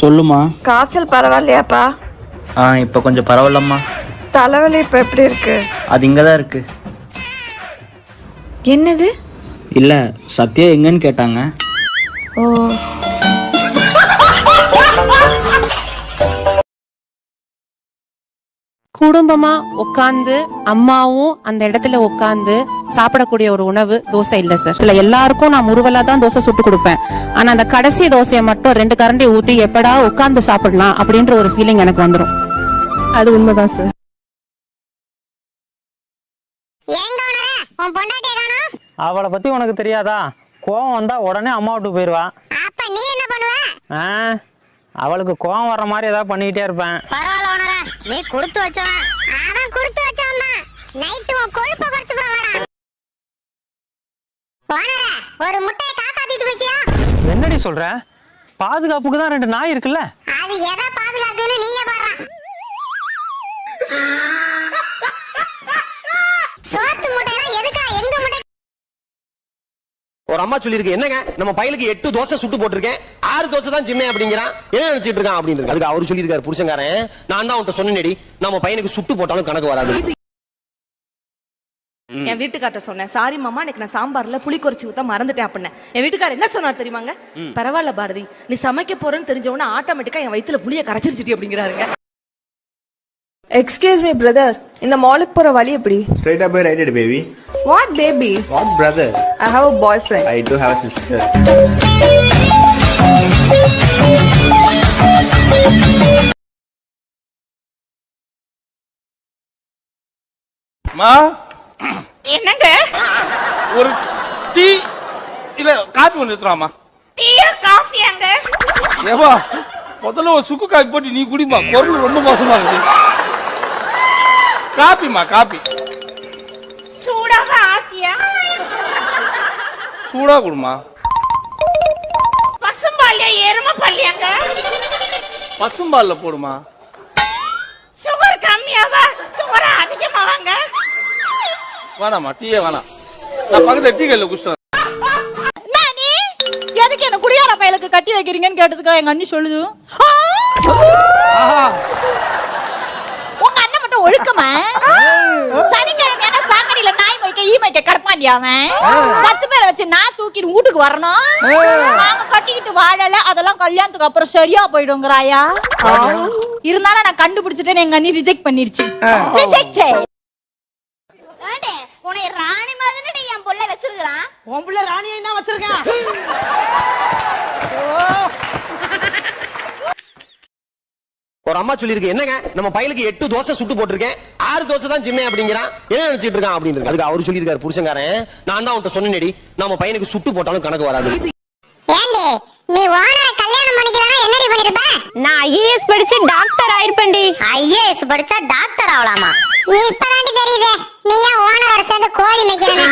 சொல்லுமா. காய்ச்சல் பரவாயில்லையாப்பா? ஆ இப்போ கொஞ்சம் பரவாயில்லம்மா. தலைவலி இப்ப எப்படி இருக்கு? அது இங்கே தான் இருக்கு. என்னது? இல்லை சத்யா எங்கன்னு கேட்டாங்க. ஓ குடும்பமா உட்கார்ந்து அம்மாவும் அந்த இடத்துல உட்கார்ந்து சாப்பிடக்கூடிய ஒரு உணவு தோசை இல்ல சார் இல்ல எல்லாருக்கும் நான் முருவலா தான் தோசை சுட்டு கொடுப்பேன். ஆனா அந்த கடைசி தோசையை மட்டும் ரெண்டு கரண்டி ஊத்தி எப்படா உட்கார்ந்து சாப்பிடலாம் அப்படின்ற ஒரு ஃபீலிங் எனக்கு வந்துரும். அது உண்மைதான் சார் அவளை பத்தி உனக்கு தெரியாதா? கோவம் வந்தா உடனே அம்மா விட்டு போயிடுவா. அப்ப நீ என்ன பண்ணுவ? ஆ அவளுக்கு கோவம் வர்ற மாதிரி ஏதாவது பண்ணிக்கிட்டே இருப்பேன். நீ கொடுத்து வச்சவன். அவன் கொடுத்து வச்சவன் தான். நைட்டு உன் கொழுப்ப குறைச்சு போவாடா ஒரு முட்டையை காப்பாத்திட்டு போச்சியா? என்னடி சொல்ற? பாதுகாப்புக்கு தான் ரெண்டு நாய் இருக்குல்ல? அது எதை பாதுகாக்குன்னு நீயே பாடுறா சோத்து முட்டையெல்லாம் எதுக்கா எங்க முட்டை ஒரு அம்மா சொல்லியிருக்கு என்னங்க? நம்ம பையலுக்கு எட்டு தோசை சுட்டு போட்டிருக்கேன். ஆறு தோசை தான் ஜிம்மே அப்படிங்கிறான். என்ன நினைச்சிட்டு இருக்கான்? அப்படின்னு அதுக்கு அவரு சொல்லியிருக்காரு புருஷன்காரன் நான் தான் அவன்கிட்ட சொன்னேடி நம்ம பையனுக்கு சுட்டு போட்டாலும் கணக்கு வராது. என் வீட்டுக்கார்ட்ட சொன்னேன் சாரி மாமா எனக்கு நான் சாம்பார்ல புளி குறைச்சி ஊத்த மறந்துட்டேன் அப்படின்னு. என் வீட்டுக்காரர் என்ன சொன்னார் தெரியுமாங்க? பரவாயில்ல பாரதி நீ சமைக்க போறேன்னு தெரிஞ்ச உடனே ஆட்டோமேட்டிக்கா என் வயித்துல புளிய கரைச்சிருச்சிட்டி அப்படிங்கிறாருங்க. எக்ஸ்கியூஸ் மீ பிரதர் இந்த மாலுக்கு போற வழி எப்படி? Straight up right it, baby. What baby What brother? I have a boyfriend I do have a sister. மா? என்னங்க? ஒரு டீ இல்ல காபி ஒன்று எடுத்துறாமா டீயா காஃபி அங்க ஏவா முதல்ல ஒரு சுக்கு காபி போட்டு நீ குடிமா குரல் ரொம்ப மோசமா இருக்குது காப்பிமா காப்பி. சூடாக ஆத்தியா? சூடா குடுமா. பசும்பால்யா எரும பல்லியாங்க பசும்பால்ல போடுமா. சுகர் கம்மியாவா? சுகர் அதிகமாவாங்க? வேணாமா டீயே வேணாம். நான் பக்கத்துல டீ கல்ல குடிச்சிட்டு நானி எதுக்கு என்ன குடியார பயலுக்கு கட்டி வைக்கிறீங்கன்னு கேட்டதுக்கு எங்க அண்ணி சொல்லுது ஆ! உங்க அண்ணன் மட்டும் ஒழுக்கமா? சனிக்கிழமையான சாக்கடையில நாய் மொய்க்க ஈ மொய்க்க கடப்பாண்டி அவன்? பத்து பேரை வச்சு நான் தூக்கிட்டு வீட்டுக்கு வரணும். நாங்க கட்டிக்கிட்டு வாழல அதெல்லாம் கல்யாணத்துக்கு அப்புறம் சரியா போயிடுங்கிறாயா? இருந்தாலும் நான் கண்டுபிடிச்சிட்டேன்னு எங்க அண்ணி ரிஜெக்ட் பண்ணிருச்சு. ரிஜெக்ட் உன்னை ராணி மாதிரி என் புள்ள வச்சிருக்கான் உன் பிள்ளை ராணியை தான் வச்சிருக்கேன். ஒரு அம்மா சொல்லியிருக்கு என்னங்க நம்ம பையலுக்கு எட்டு தோசை சுட்டு போட்டிருக்கேன். ஆறு தோசை தான் ஜிம்மே அப்படிங்கிறான் என்ன நினைச்சிட்டு இருக்கான்? அப்படின்னு அதுக்கு அவரு சொல்லியிருக்காரு புருஷன்காரன் நான் தான் அவன்கிட்ட சொன்னேடி நம்ம பையனுக்கு சுட்டு போட்டாலும் கணக்கு வராது. நீ ஓனரை கல்யாணம் பண்ணிக்கலாம் என்னடி பண்ணிருப்ப? நான் ஐஏஎஸ் படிச்சு டாக்டர் ஆயிருப்பேன்டி. ஐஏஎஸ் படிச்சா டாக்டர் ஆகலாமா நீ இப்பதாண்டி தெரியுது நீ ஏன் ஓனரோட சேர்ந்து கோழி மேய்க்கிறேன்னு?